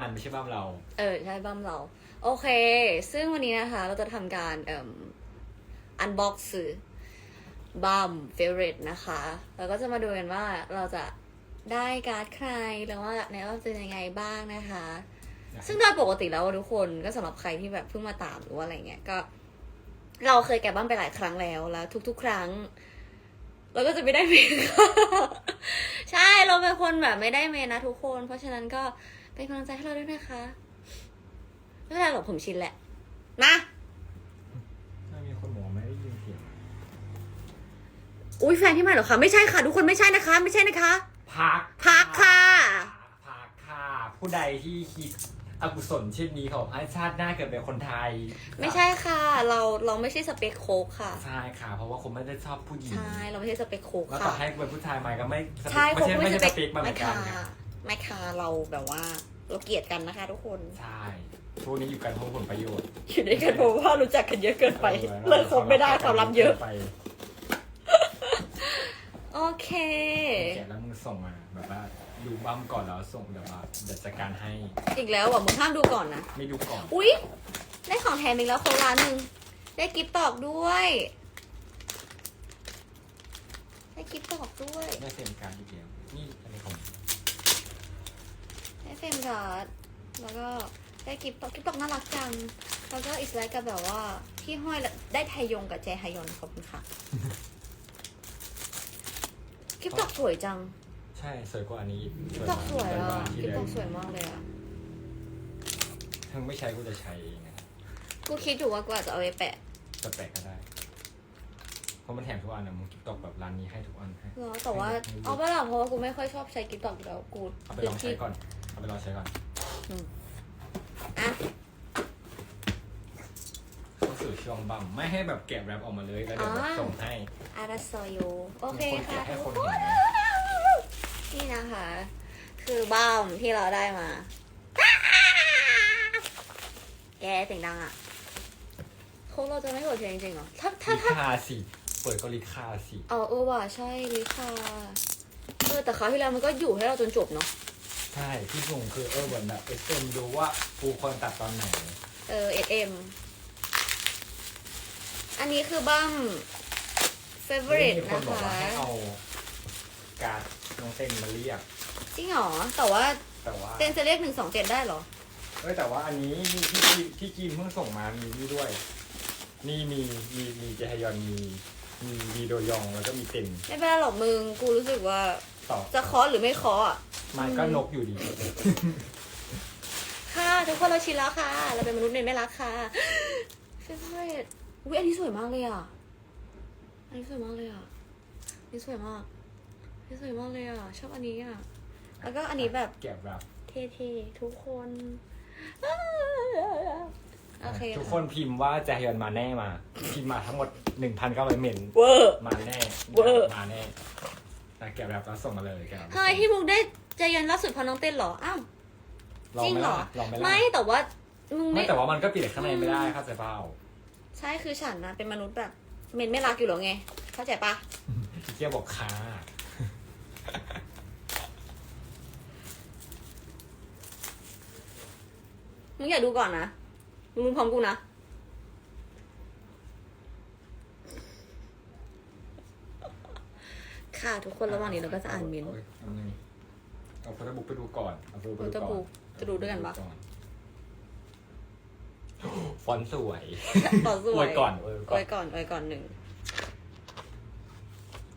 อันไม่ใช่บ้านเรา เออใช่บัมเรา โอเค ซึ่งวันนี้นะคะ เราจะทำการเอ่มอันบ็อกซ์บัมเฟเวอร์นะคะ แล้วก็จะมาดูกันว่าเราจะได้การ์ดใครแล้วว่าในรอบจะเป็นยังไงบ้างนะคะ ซึ่งโดยปกติแล้วทุกคนก็สำหรับใครที่แบบเพิ่งมาตามหรือว่าอะไรเงี้ยก็ เราเคยแกะบ้านไปหลายครั้งแล้วแล้วทุก ๆ ครั้ง เราก็จะไม่ได้เมนใช่เราเป็นคนแบบไม่ได้เมนนะทุกคน เพราะฉะนั้นก็ เป็นกำลังใจให้เราด้วยนะคะ ไม่เป็นไรหรอกผมชินแหละ นะ ถ้ามีคนบอกไม่ได้ยินเสียงอุ้ยแฟนที่ใหม่เหรอคะ ไม่ใช่ค่ะ ทุกคนไม่ใช่นะคะ ไม่ใช่นะคะ พักพักค่ะ พักค่ะ ผู้ใดที่คิดอกุศลเช่นนี้ของไอ้ชาติหน้าเกิดเป็นคนไทยไม่ใช่ค่ะ เราเราไม่ใช่สเปคโคกค่ะ ใช่ค่ะ เพราะว่าคนไม่ได้ชอบผู้หญิงใช่เราไม่ใช่สเปคโคกแล้วค่ะต่อให้เป็นผู้ชายมาก็ไม่สเปคใช่ไม่โคกใช่ไม่ไม่ใช่ใช่สสเปเปคคมาเหมืไม่อนกัค่ะ นไงไม่ค่ะเราแบบว่าเราเกลียดกันนะคะทุกคน ใช่พวกนี้อยู่กันเพราะผลประโยชน์อยู่ด้วยกันเพราะว่ารู้จักกันเยอะเกินไปออเลิกคบไม่ได้ความลับเยอะไปโอเคแกะแล้วมึงส่งมาแบบว่าดูบั้มก่อนแล้วส่งเดี๋ยวว่าเดี๋ยวจัดการให้ อีกแล้วอะมึงห้ามดูก่อนนะ ไม่ดูก่อน อุ๊ย ได้ของแถมอีกแล้วโคร้านหนึ่งได้กิฟต์ตอกด้วย ได้กิฟต์ตอกด้วย ได้เฟรมการดอีกแล้วนี่อะไรของได้ เฟรมการ์ดแล้วก็ได้กิฟต์ตอกกิฟต์ตอกน่ารักจัง แล้วก็อิสไลท์กับแบบว่าที่ห้อยแล้วได้ไทยงกับแจฮยอนขอบคุณค่ะ กิฟต์ตอกสวยจัง ใช่สวยกว่าอันนี้อีกกิฟต์ตอกสวยอะที่กิฟต์แล้ตวอกสวยมากเลยอะถ้าไม่ใช้กูจะใช้เองนะกูคิดอยู่ว่ากูอาจจะเอาไปแปะ จะแปะก็ได้เพราะมันแถมทุกอันนะมึงติ๊กตอกแบบร้านนี้ให้ทุกอันให้เนาะแต่ว่าเอาไปละเพราะว่ากูไม่ค่อยชอบใช้กิฟต์ตอกอยู่แล้วกูเอาไปลองใช้ก่อนเอา ไปลองใช้ก่อนอะเข้าสู่ช่วงบัมไม่ให้แบบแกะแรปออกมาเลยแล้วเดี๋ยวแบบอ่าส่งให้อาราโซโยโอเคมีคนค่ะแกะให้ทุคกนคเห็นนไหมนี่นะคะ คือบ้ามที่เราได้มา แกเสียงดังอะโคกเราจะไม่เปิดเพลงจริงๆเหรอ ถ้าถ้าลิถ้าคาสิ เปิดก็ลิคาสิ เออเออว่ะใช่ลิค่ะเออแต่คราวที่แล้วมันก็อยู่ให้เราจนจบเนาะ ใช่ที่ส่งคือเออเหมือนแบบเอสเอ็มดูว่ากูควรตัดตอนไหน เออเอ็มอันนี้คือบ้าม favorite มีคนนะบอกคะว่าให้เอาการดน้องเต้นมาเรียก จริงเหรอ แต่ว่าแต่ว่าเต้นจะเรียกหนึ่งสองเจ็ดได้เหรอ เอ้ยแต่ว่าอันนี้มีที่จีนที่จีนเพิ่งส่งมามีนี่ด้วย นี่มีมีมีเจฮยอนมีมีวีโดยองแล้วก็มีเต็นไม่เป็นไรหรอกมึง กูรู้สึกว่าต่อจะเคาะหรือไม่เคาะอะ มันก็นกอยู่ดี ค่ะ ทุกคนเราชินแล้วค่ะ เราเป็นมนุษย์เนนไม่รักค่ะเฟเวอร์อุ้ยอันนี้สวยมากเลยอะ อันนี้สวยมากเลยอะอันนี้สวยมากอันนี้สวยมากเลยอะ ชอบอันนี้อะ แล้วก็อันนี้แบบแกะแบบเท่ๆทุกคนโอเคทุกคนพิมพ์ว่าเจฮยอนมาแน่มา พิมพ์มาทั้งหมดหนึ่งพันเก้าร้อยเมนเวอร์มาแน่เวอร์มาแน่แต่แกะแบบแล้วส่งมาเลยแกะแบบเฮ้ยที่มุกได้ ใจเย็นล่าสุดเพอน้องเต้นเหรอ อ้าวลองจริงไหมเหรอล่ะลองไหมล่ะไม่แต่ว่ามึงไม่ไม่ แต่ว่ามันก็ปิดข้างในไม่ได้เข้าใจเปล่าใช่คือฉันนะเป็นมนุษย์แบบเมนไม่รักอยู่หรอไง เข้าใจปะพี่เกียบอกค้ามึงอยากดูก่อนนะมึงรู้พร้อมกูนะ ค่ะทุกคนระหว่างนี้เราก็จะอ่านเมนต์เาเอาหนึ่ง เอาโฟโต้บุ๊กไปดูก่อนเอาโฟโต้บุ๊กโฟโต้บุ๊กจะดูด้วยกันปะ ฟอนต์สวยต่อสอววยยก่อนอวยอก่อวนยก่อนอวยก่อนหนึ่ง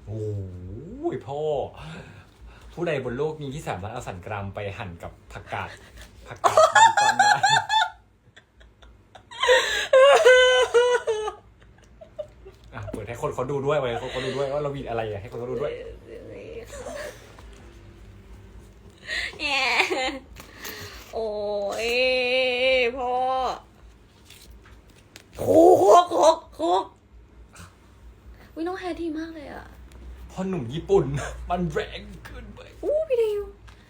โอ้ยพ่อ ผู้ใดบนโลกนี้ที่สามารถเอาสันกรามไปหั่นกับผักกาดผักกาดบาริกอนได้อะเปิดให้คนเขาดูด้วยเว้ยคนเขาดูด้วยว่าเรามีอะไรอะให้คนเขาดูด้วยแย่โอ้ยพ่อโคกโคกโคก วิน้องแฮร์ดีมากเลยอะพอหนุ่มญี่ปุ่น มันแรงขึ้นไปอู้พี่ดิว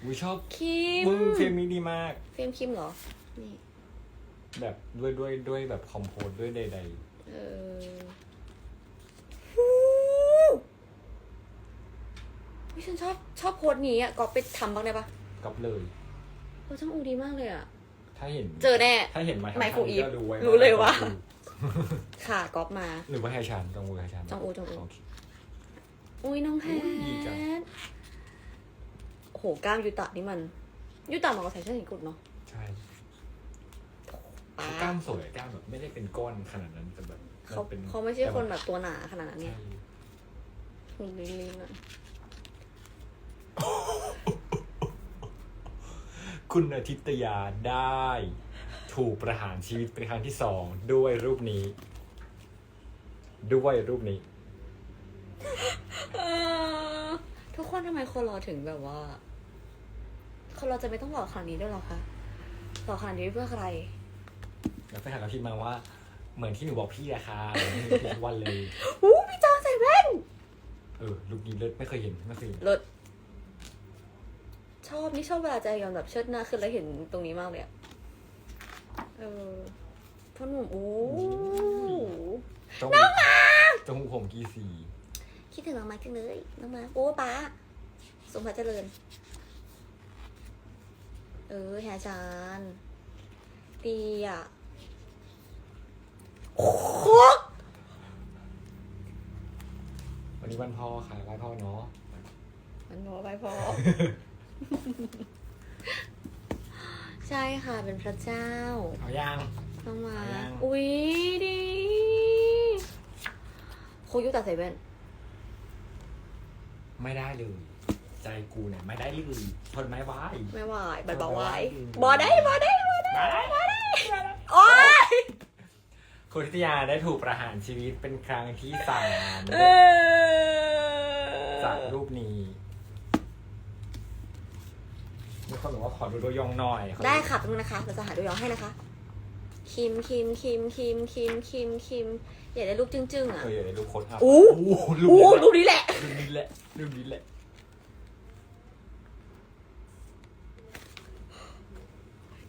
อุ้ยชอบคิมมึงเพลงนี้ดีมากเฟรมคิมเหรอ นี่ แบบด้วยด้วยด้วยแบบคอมโพสด้วยใดเออฮู้วิฉันชอบชอบโพสต์นี้อะก็ไปทำบ้างได้ปะๆกับเลยโอ้จองอูดีมากเลยอะถ้าเห็น เจอแน่ ถ้าเห็นไมค์ไมค์ฟูอีฟก็รู้ไว้รู้เลยว่าจองอู ค่ะก๊อปมา หรือว่าไฮชันจองอูไฮชันจองอูจองอูโเค อุ้ยน้องแฮอุ้ยดีจัง ทโอ้โหกล้ามยูตะนี่มันยูตะมันก็ใส่เสื้อสีกุดเนาะใช่ป๊าเขากล้ามสวยกล้ามแบบไม่ได้เป็นก้อนขนาดนั้นแต่แบบเขานป็นเขาไม่ใช่คนแบบตัวหนาขนาดนั้นใช่เนี่ยหุ่นลีนๆอะคุณอาทิตยาได้ ถูกประหารชีวิตเป็นครั้งที่สองด้วยรูปนี้ ด้วยรูปนี้ เออทุกคนทำไมคนรอถึงแบบว่า คนเราจะไม่ต้องรอขนาดนี้ด้วยเหรอคะรอขนาดนี้เพื่อใคร แล้วแฟนคลับก็พิมพ์มาว่า เหมือนที่หนูบอกพี่อะค่ะเหมือนที่หนูพิมพ์ทุกวันเลยอู้พี่จอใส่แว่นเออลูกนี้เลิศไม่เคยเห็นไม่เคยเห็นรถชอบนี่ชอบเวลาใจยอนแบบเชิดหน้าขึ้นแล้วเห็นตรงนี้มากเลยอะ เออพ่อหนุ่มอู้จงน้องมาจงผมกีสีคิดถึงน้องมาร์คจังเลยน้องมาร์คโอ้ป้าสมพระเจริญ เออแฮจานดีอะโอ้โหวันนี้วันพ่อค่ะไหว้พ่อเนาะ มันบอกไปพอ ใช่ค่ะเป็นพระเจ้าเอายังน้องมา เอายัง อุ๊ยดีโคยุตาใส่แว่นไม่ได้เลย ใจกูเนี่ยไม่ได้เลยทนไม่ไหว ไม่ไหวบัดบอกไว้อืมบอได้บอได้บอได้ไม่ได้โอ๊ยคุณทิตยาได้ถูกประหารชีวิตเป็นครั้งที่สามเออจากรูปนี้ มีคนบอกว่าขอดูโดยองหน่อยขอได้ค่ะแป๊บนึงนะคะเราจะหาดูย้อนให้นะคะ คิมคิมคิมคิมคิมคิมคิมอยากได้รูปจึ้งๆอะเอออย่าได้รูปโค้ดครับอู้รูปอู้นี้รูปนี้แหละรูปนี้แหละรูปนี้แหละ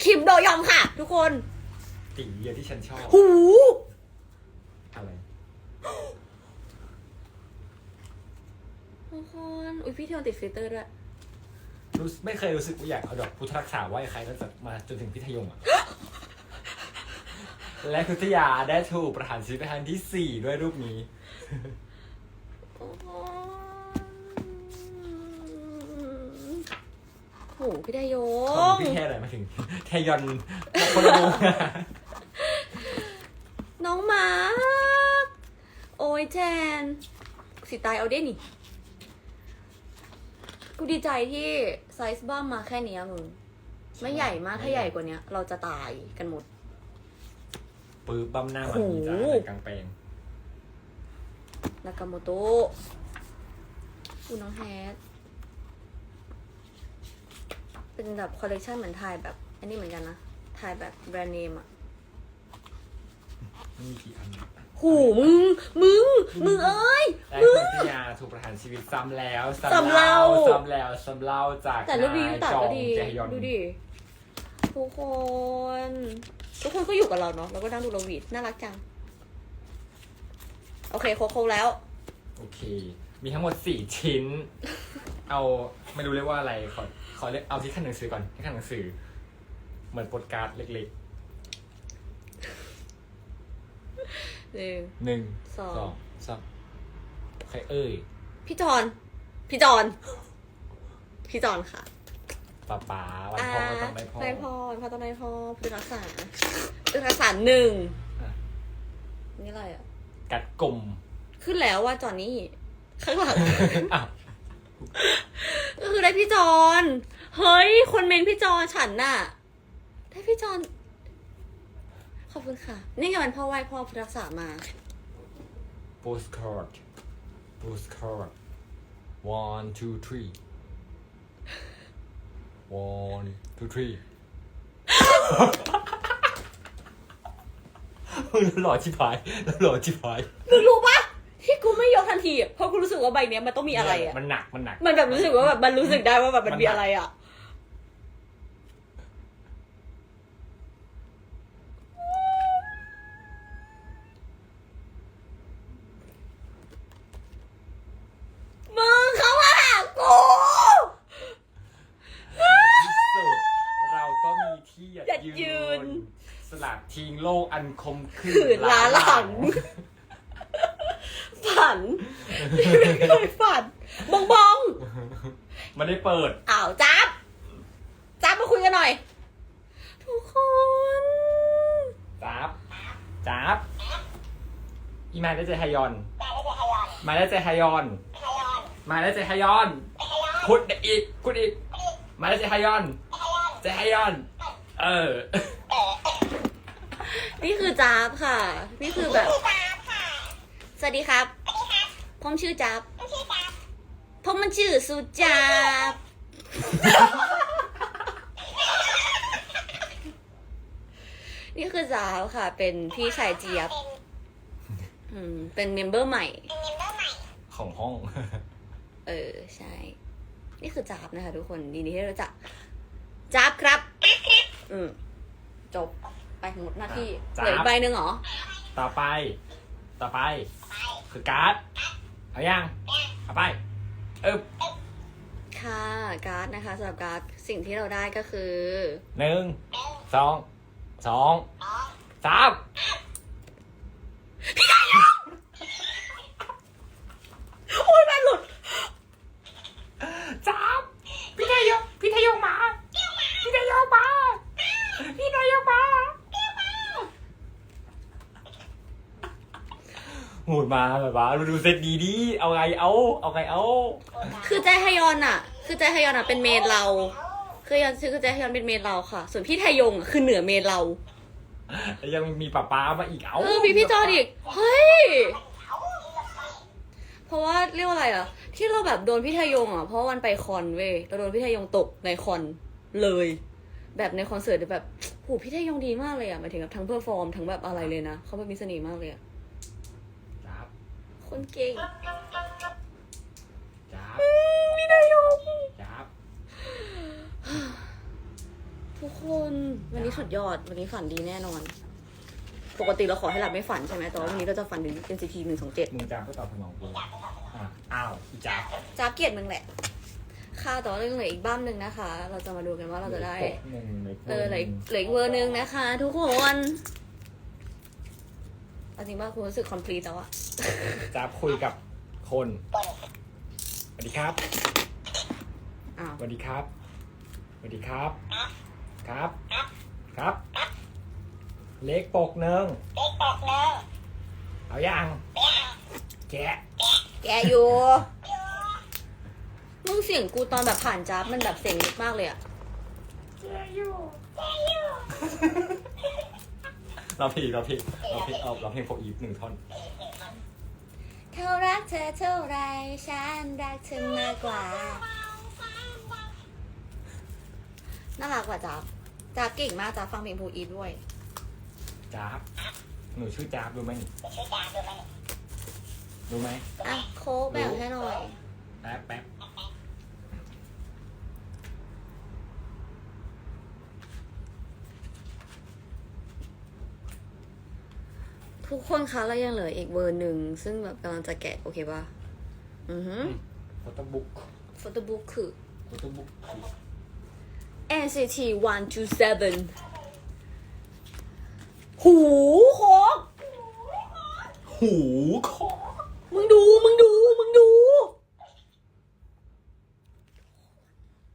คิมโดยองค่ะ ทุกคนตีเดียวที่ฉันชอบ หูอะไร ทุกคน อุ้ยพี่เทียนติดฟิลเตอร์ด้วย รู้สึกไม่เคยรู้สึกว่าอยากเอาดอกพุทธรักษาไหว้ใครแล้วจะมาจนถึงพิทยงอะ และคุณทิตยาได้ถูกประหารชีวิตเป็นครั้งที่สี่ด้วยรูปนี้โอ้โหพี่ได้โยของงพี่แค่อะไรมาถึง แทยอนคนละวงอะน้องหมาโอ้ยแจน สิตายเอาได้นี่ กูดีใจที่ไซส์บ้ามมาแค่เนี้ยมึง ไม่ใหญ่มากถ้าใหญ่กว่าเนี้ย เราจะตายกันหมด ปื้บั้มหน้ามาโอ้โหทีจ้าในกลางแปลงนากาโมโตะอูน้องแฮทเป็นแบบคอลเลกชันเหมือนถ่ายแบบ อันนี้เหมือนกันนะถ่ายแบบแบรนด์เนมอะมีกี่อัน หูมึง มึง มึงเอ้ยและคุณทิยาถูกประหารชีวิตซ้ำแล้วซ้ำเล่า ซ้ำแล้วซ้ำเล่าจากแต่รูปนี้นายตัดจอก็งดี แจฮยอนดูดิ ทุกคน ทุกคนก็อยู่กับเราเนาะแล้วก็นั่งดูเราหวีดน่ารักจัง โอเคครบครบแล้ว โอเค มีทั้งหมดสี่ชิ้น เอาไม่รู้เรียกว่าอะไรขอขอเรียกเอาที่ขั้นหนังสือก่อนที่ขั้นหนังสือ เหมือนโปสการ์ดเล็ก หนึ่งๆหนึ่งสองสอง สามใครเอ่ยพี่จอน พี่จอน พี่จอนค่ะป้าป๋าวันพ่อก็ต้องได้พ่อได้พ่อวันพ่อต้องได้พ่อพื้นรักษาพื้นรักษาหนึ่งอะนี่อะไรอะ กัดกลมขึ้นแล้วว่าจอนนี่ข้างหลัง อ้าวก็คือได้พี่จอน เฮ้ย คนเมนพี่จอนฉันน่ะ ได้พี่จอนข อบคุณค่ะ นี่ไงวันพ่อไหว้พ่อพุทธรักษามาโปสคาร์ดโปสคาร์ด one two three one two three หล่อชิบหายหล่อชิบหายมึงรู้ปะที่กูไม่ยกทันทีอะเพราะกูรู้สึกว่าใบเนี้ยมันต้องมีอะไรอะ มันหนักมันหนัก มันแบบรู้สึกว่าแบบมันรู้สึกได้ว่าแบบมันมีอะไรอะ มึงเขามาหากู ที่สุดเรา ทิ้งโลกอันคมขืขืนล้าหลัง ฝันไม่เคยฝันบองบองมันได้เปิด อ้าวจับจับมาคุยกันหน่อย ทุกคนจับจับอีมาได้ใจฮยอน มาได้ใจฮยอน มาได้ใจฮยอนขุดอีกขุดอีก มาได้ใจฮยอนใจฮยอน เออ นี่คือจับค่ะ นี่คือแบบ สวัสดีครับ ผมชื่อจับผมมันชื่อสุจับนี่คือจับค่ะ เป็นพี่ชายเจี๊ยบ อืม เป็นเมมเบอร์ใหม่ ของห้อง เออ ใช่ นี่คือจับนะคะทุกคนดีนี้ที่รู้จักจับครับ อืมจบไปหมดหน้าที่จ๊าบเหลืออีกใบหนึ่งเหรอ ต่อไป ต่อไป คือการ์ด เอายังเอาไปเออค่ะการ์ดนะคะสำหรับการ์ดสิ่งที่เราได้ก็คือ หนึ่ง สอง สอง สามโอ้ยแม่หลุด สามพี่ทยงพี่ทยงมา พี่ทยงมา พี่ทยงมา โหดมาแบบว่าดูดูเซตดีดีเอาไงเอาเอาไงเอาคือใจฮยอนอะ คือใจฮยอนอะเป็นเมนเรา คือยันคือใจฮยอนเป็นเมนเราค่ะ ส่วนพี่ไทยงอะคือเหนือเมนเรา แล้วยังมีป้าป้ามาอีกเอาเออพี่พี่จอนอีกเฮ้ยเพราะว่าเรียกว่าอะไรอะ ที่เราแบบโดนพี่ไทยงอะเพราะว่าวันไปคอนเว้ยเราโดนพี่ไทยงตกในคอนเลย แบบในคอนเสิร์ตแบบโหพี่ไทยงดีมากเลยอะหมายถึงแบบทั้งเพอร์ฟอร์มทั้งแบบอะไรเลยนะเขาแบบมีเสน่ห์มากเลยอะจับ คนเก่งจับพี่ไทยงจับทุกคนวันนี้สุดยอดวันนี้ฝันดีแน่นอน ปกติเราขอให้หลับไม่ฝันใช่ไหมแต่ว่าวันนี้เราจะฝันถึง NCT หนึ่งสองเจ็ดมึงจับก็ตอบสนองกูอะอ้าวอีจับจ้าบเกลียดมึงแหละ ค่ะแต่ว่าเรื่องเหลืออีกบ้ามหนึ่งนะคะ เราจะมาดูกันว่าเราจะได้ หนึ่งหนึ่งเออเหลืออีกเหลืออีกเวอร์หนึ่งนะคะ ทุกคน เอาจริงว่าคุณรู้สึกคอมพลีทแล้วอะจับคุยกับคนสวัสดีครับอ้าวสวัสดีครับสวัสดีครับ ครับ ครับ เล็กปกหนึ่งเอายังแกะแกอยู่มึงเสียงกูตอนแบบผ่านจ้าบมันแบบเสียงลึกมากเลยอะ เราผิดเราผิดเราผิดเอาเราเพลงโฟอีฟหนึ่งท่อนเขารักเธอเท่าไรฉันรักเธอมากกว่าน่ารักกว่าจ๊าบจ๊าบเก่งมากจ๊าบฟังเพลงโพอีฟด้วยจ๊าบหนูชื่อจ๊าบรู้ไหมนี่รู้ไหมอะโค้กแบบให้หน่อยแป๊บแป๊บ ทุกคนคะเรายังเหลืออีกเวอร์หนึ่งซึ่งแบบกำลังจะแกะโอเคป่ะอือฮึโฟโต้บุ๊กโฟโต้บุ๊กคือ โฟโต้บุ๊ก NCT 127หูโค้กหูคอมึงดู มึงดู มึงดู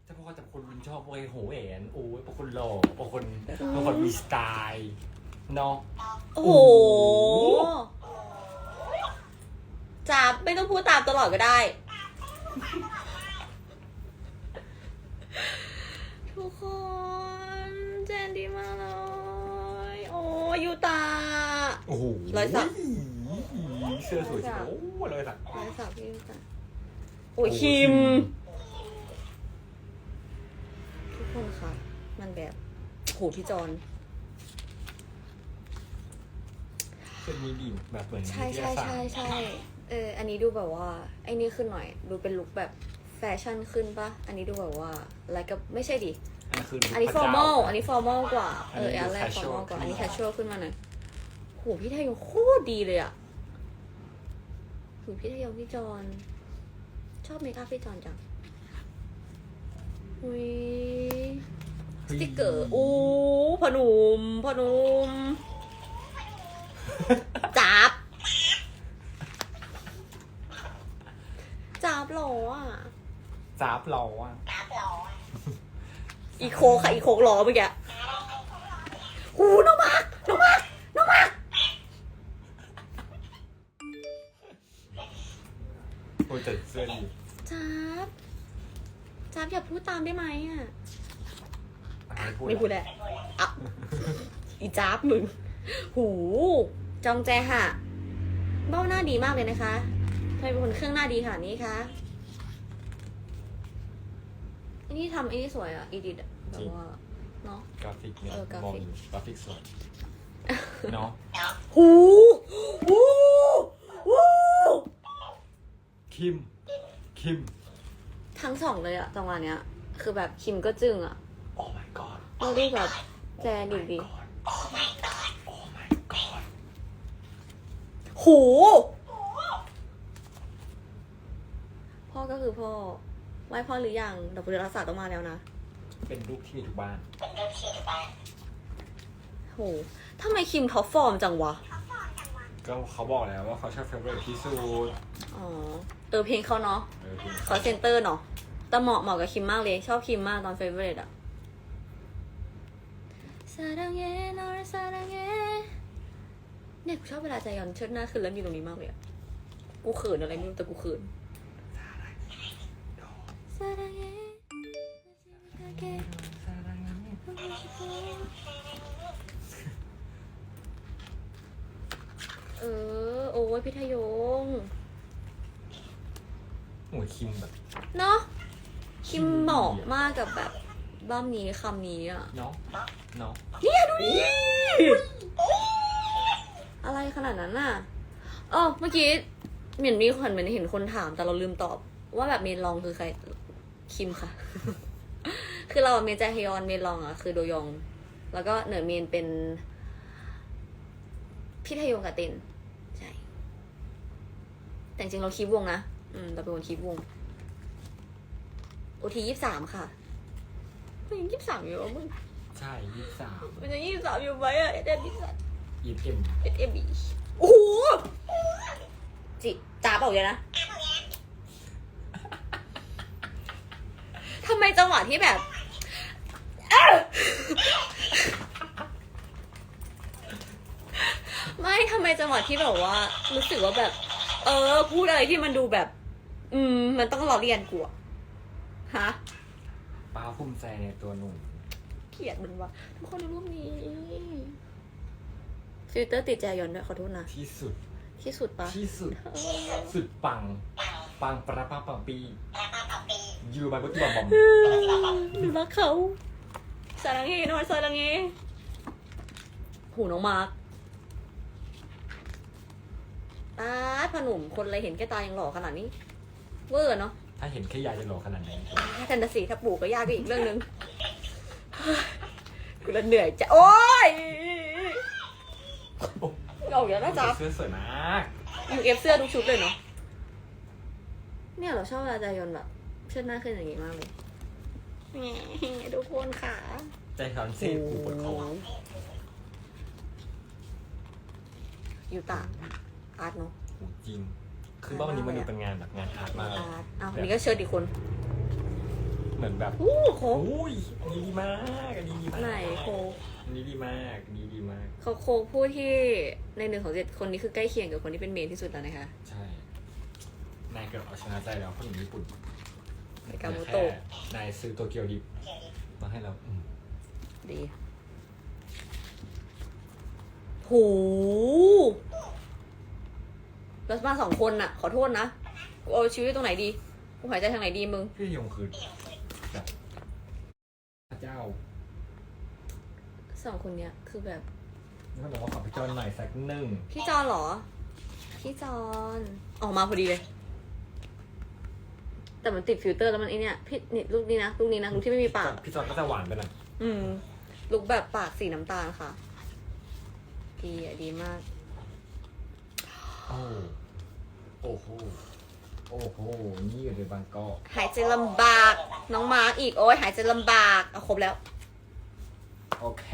เฉพาะแต่คนมันชอบเว้ยโหแหวนโอ้ยบางคนหล่อบางคนบางคนมีสไตล์ เนาะโอ้โหจับไม่ต้องพูดตามตลอดก็ได้ ทุกคนเจนดีมากเลย โอ้ยูตา โอ้โหรอยสัก เสื้อสวยจังโอ้รอยสักร้อยสักพี่ยูตา โอ้ยคิม ทุกคนค่ะ มันแบบโหพี่จอน เสื้อนี้ดีแบบเหมือนใช่วิทใช่ยาศาสตใช่ร์ใช่เอออันนี้ดูแบบว่าไอ้นี่ขึ้นหน่อย ดูเป็นลุคแบบแฟชั่นขึ้นปะอันนี้ดูแบบว่าอะไรกับไม่ใช่ดิอันนั้นคืออันนี้พฟอระร์มเจ้าอลอันนี้ฟอร์มอลกว่าอัเอนนี้อดูอันแรกฟอ casual ร์มอลกว่าอันนี้ขึ้แคนชมาชวลขึ้นมาหน่อยโหพี่ไทยงโคตรดีเลยอะโหพี่ไทยงพี่จอนชอบเมคอัพพี่จอนจังอุ้ยสติกเกอร์อู้พอหนุ่มพอหนุ่ม จับ จับเหรออะจ้าบเราอะอีโคกค่ะอีโคกล้อเมื่อกี้หูน้องมาร์คน้องมาร์คน้องมาร์คโอ้ยแต่เสื้อดีจับ จับอย่าพูดตามได้ไหมอะ ไม่พูดไม่พูดแหละอะอีจับมึง หูจองแจฮะเบ้าหน้าดีมากเลยนะคะทำไมเป็นคนเครื่องหน้าดีขนาดนี้คะอันนี้ทำอันนี้สวยอะอีดิทแบบว่าเนาะกราฟิกเนี่ยเออกราฟิก มองกราฟิกสวยเนาะหูหูหูคิม คิม ทั้งสองเลยอะจังหวะเนี้ย คือแบบคิมก็จึงอะโอ้ my god เราได้แบบแจดีดีโอ้ my god หู พ่อก็คือพ่อไหว้พ่อหรือยังดอกบุญรักษาต้องมาแล้วนะเป็นลูกที่มีทุกบ้านโหทำไมคิมท็อปฟอร์มจังวะก็เขาบอกแล้วว่าเขาชอบเฟเวอร์ที่สุดอ๋อ เออเพลงเขาเนาะเออพี่เขาเซนเตอร์เนาะแต่เหมาะเหมาะกับคิมมากเลย ชอบคิมมากตอนเฟเวอร์อะซาดังเย่นอร์ซาดังเย่ เนี่ยกูชอบเวลาใจยอนเชิดหน้าขึ้นแล้วอยู่ตรงนี้มากเลยอะกูเขินอะไรไม่รู้แต่กูเขินซาดังเย่เออ โอ้ยพิทยงโอ้ยคิมแบบเนาะคิมเหมาะมากกับแบบบ้ามนี้คำนี้อะเนาะเนาะเนี่ยดูดิ อะไรขนาดนั้นน่ะเออเมื่อกี้เหมือนมีคนเหมือนเห็นคนถาม แต่เราลืมตอบ ว่าแบบเมนลองคือใครคิมค่ะ คือเราอะเมนแจฮยอนเมนลองอะคือโดยอง แล้วก็เหนือเมนเป็นพี่ทยงกับเต็นใช่ แต่จริงๆเราคีบวงนะอืมเราเป็นคนคีบวงโอทียี่สามค่ะมันยังยี่สามอยู่วะมึงใช่ยี่สามมันยังยี่สามอยู่ไหมอะเอ็ดยี่สาม อีเอ็มเอ็ดเอ็มบีโอ้โหจิจ้าเปล่าเลยนะทำไมจังหวะที่แบบอ้าวไม่ทำไมจังหวะที่แบบว่า รู้สึกว่าแบบ เออ พูดอะไรที่มันดูแบบ อืม มันต้องเราเรียนกูอะฮะ ป้าภูมิใจในตัวหนุ่ม เกลียดมันวะทุกคนดูรูปนี้ ฟิลเตอร์ติดแจยอนด้วยขอโทษนะ ที่สุด ที่สุดปะที่สุด สุดปัง ปังประปังปังปียูบายบุตบอมบอมหนูรักเขาสารังเฮนอนสารังเฮหูน้องมาร์คตาดพอหนุ่มคนอะไรเห็นแค่ตายังหล่อขนาดนี้ เวอร์เนาะถ้าเห็นแค่ยายจะหล่อขนาดไหนแทนตาสีถ้าปลูกก็ยากก็อีกเรื่องนึงกูละเหนื่อยจะโอ๊ยเอาอย่างนั้นนะจ๊ะเสื้อสวยมากยูเอฟเสื้อทุกชุดเลยเนาะเนี่ยเราชอบเวลาใจยอนแบบเชิดหน้าขึ้นอย่างงี้มากเลยแหมทุกคนค่ะใจทอนเซ่กูปวดคออยู่ต่างอาร์ตเนาะโหจริง คือว่าวันนี้มันดูเป็นงานแบบงานอาร์ตมากอาร์ตอ้าววันนี้ก็เชิญอีกคน เหมือนแบบอู้โคโอ้ยอันนี้ดีมากอันนี้ดีมากไหนโคอันนี้ดีมากอันนี้ดีมากเขาโคพูดที่ในหนึ่งของเจ็ดคนนี้คือใกล้เคียงกับคนที่เป็นเมนที่สุดแล้วนะคะ ใช่นายเกือบเอาชนะใจแล้วผู้หญิงญี่ปุ่นในกาโมแค่โตะนายซื้อโตเกียวดิฟมาให้เราอืมดีโหแล้วมาสองคนน่ะ ขอโทษนะกูเอาชีวิตตรงไหนดีกูหายใจทางไหนดีมึง พี่ยงคือ แบบพระเจ้าสองคนเนี้ยคือแบบเขาบอกว่าขอพี่จอนหน่อยสักหนึ่งพี่จอนเหรอ พี่จอนออกมาพอดีเลย แต่มันติดฟิลเตอร์แล้วมันไอเนี่ยพี่นี่ลูกนี้นะลูกนี้นะลูกที่ไม่มีปาก พี่จอนก็จะหวานไปหน่อยอืมลุกแบบปากสีน้ำตาลค่ะ ดีอะดีมาก โอ้โอ้โห โอ้โห นี่อยู่ในบางกอกหายใจลำบาก น้องมาร์กอีก โอ้ยหายใจลำบากเอาครบแล้วโอเค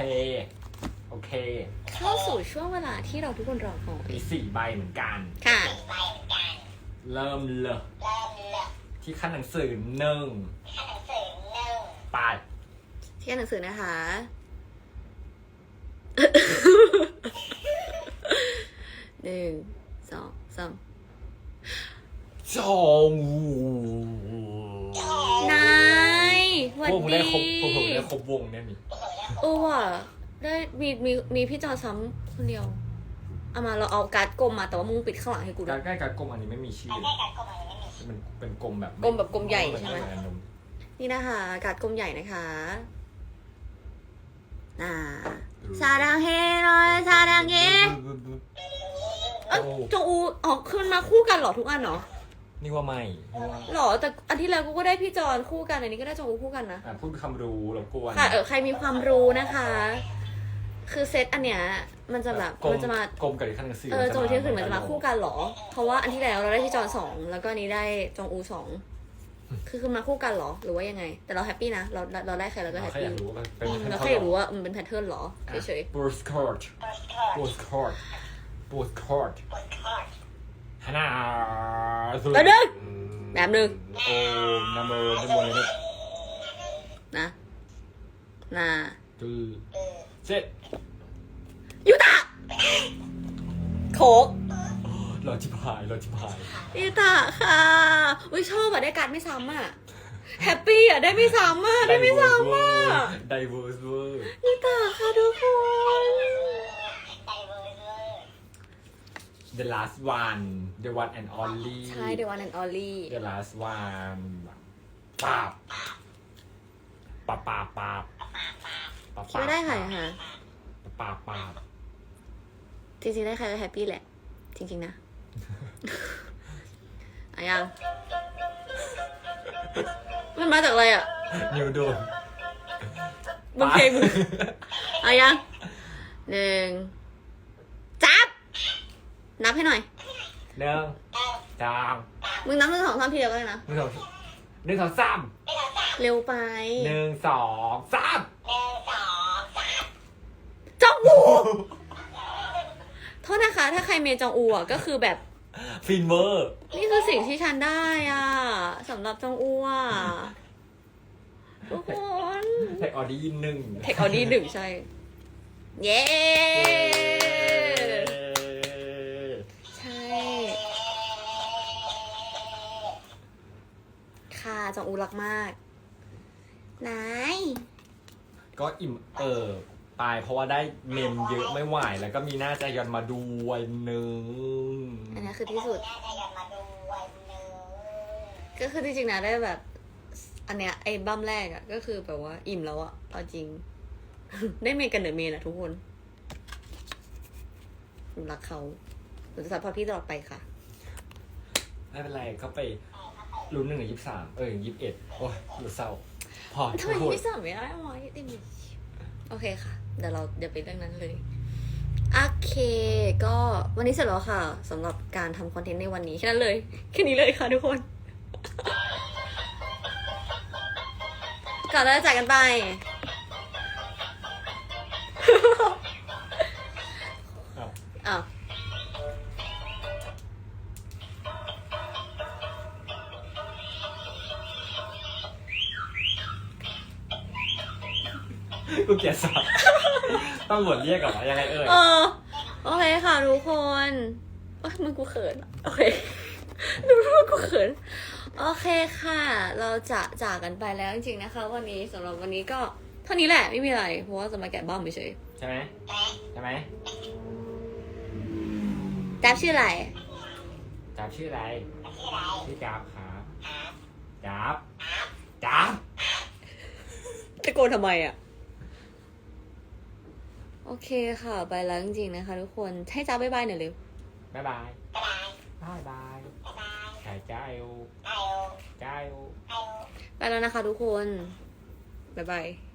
โอเค โอเค เข้าสู่ช่วงเวลาที่เราทุกคนรอคอยมีสี่ใบเหมือนกัน ค่ะ เริ่มเลยที่ขั้นหนังสือหนึ่งไปเที่ยนหนังสือนะคะ หนึ่ง สองสาม จองอูนายหวัดพวกมึงดีได้ครบพวกมึงได้ครบวงเนี่ยมีโอ้ว่ะได้มีมีมีพี่จอซ้ำคนเดียวเอามาเราเอาการ์ดกลมมาแต่ว่ามึงปิดข้างหลังให้กูด้กาวยรใกล้การกลมอันนี้ไม่มีชื่อ มันเป็นกลมแบบกลมแบบกลมใหญ่ใช่ไหมนอนนนี่นะคะ การ์ดกลมใหญ่นะคะอ่าซาดังเฮหน่อยซาดังเฮเอ้ยโอ้จงอูอ๋อคือมันมาคู่กันเหรอทุกอันเหรอ นี่ว่าไม่นี่ว่าหรอแต่อันที่แล้วกูก็ได้พี่จอนคู่กันอันนี้ก็ได้จงอูคู่กันนะอะพูดคำรู้รบกวนค่ะเออใครมีความรู้นะคะ คือเซตอันเนี้ยมันจะแบบกลมมันจะมากลมกับอีกขั้นหนังสือเออจงอูที่อื่นมันจะมาคู่กันกันเหรอ เพราะว่าอันที่แล้วเราได้พี่จอนสองแล้วก็อันนี้ได้จงอูสองคือคือมาคู่กันเหรอหรือว่ายังไง แต่เราแฮปปี้นะเราเราเราได้ใครเราก็แฮเราปแค่อปี้ยากรู้ว่าเป็นอืมเราแค่อยากรู้ว่ามันเป็นแพทเทิร์นเหรอเฉยบูสคอร์ดบูสคอร์ดบูสคอร์ด ฮานาๆแล้วนึงแบบหนึ่งโอ้นัมเบอร์นัมเบอร์เลยนะนะนาตือเจ็ดยูตะโคกรอจิบหายรอจิบหายยูตะค่ะอุ้ยชอบอะได้การดไม่ซ้ำอะแฮปปี้อะได้ไม่ซ้ำอะได้ไม่ซ้ำอะไดเวอร์สเวอร์ยูตะค่ะทุกคน The last one The one and only ใช่เดวันแอนออลลี่ The last one ปาบปาบปาบปาบปาบคิดว่าได้ใครอะคะปาบปาบจริงๆได้ใครก็แฮปปี้แหละ จริง ๆ นะอะยัง มันมาจากอะไรอะ นิวโดนมึงเพลงมึงอะยังหนึ่งจับ นับให้หน่อย หนึ่งสองมึงนับหนึ่งสองสามทีเดียวก็ได้นะ หนึ่งสองหนึ่งสองสามเร็วไปหนึ่งสองสามจองอูโทษนะคะ ถ้าใครเมย์จองอูอะก็คือแบบ ฟินเวอร์ นี่คือสิ่งที่ฉันได้อะสำหรับจองอูอะทุกคน เทคออดี้หนึ่งเทคออดี้หนึ่งใช่ เย้ จองอูรักมาก นาย ก็อิ่มเอิบไปเพราะว่าได้เมมเยอะไม่ไหว แล้วก็มีหน้าใจยอนมาด้วยหนึ่งอันนี้คือที่สุดก็คือที่จริงนะได้แบบ อันเนี้ยไอ้บั้มแรกอะก็คือแบบว่าอิ่มแล้วอะเอาจริง ได้เมย์กันเดอะเมย์นะทุกคนหนูรักเขาหนูจะซัพพอร์ตพี่ตลอดไปค่ะ ไม่เป็นไรก็ไป รุ่นหนึ่งหรือยี่สิบสามเออยี่สิบเอ็ดโอ้ยรู้เศร้า พอทำไมพูดพี่สามไม่ได้วะติมโอเคค่ะ เดี๋ยวเราเดี๋ยวไปเรื่องนั้นเลยโอเค ก็วันนี้เสร็จแล้วค่ะสำหรับการทำคอนเทนต์ในวันนี้แค่นั้นเลย แค่นี้เลยค่ะทุกคนก่อนเราจะจากกันไป กูเกลียดสับต้องบทเรียกกับว่ายังไงเอ่ยเออโอเคค่ะทุกคนโอ๊ยมึงกูเขินอะโอเคดูว่ากูเขินโอเคค่ะ เราจะจากกันไปแล้วจริงๆนะคะ วันนี้สำหรับวันนี้ก็เท่านี้แหละไม่มีอะไร เพราะว่าจะมาแกะบ้าเฉยใช่ไหมใช่ไหมๆจับชื่ออะไร จับชื่ออะไรชื่อจับครับจับจับตะโกนทำไมอะ โอเคค่ะ ไปแล้วจริงๆนะคะทุกคน ให้จ้าบ๊ายบายหน่อยเร็ว บ๊ายบาย บ๊ายบายใช่เจ้าเจ้าไปแล้วนะคะทุกคน บ๊ายบาย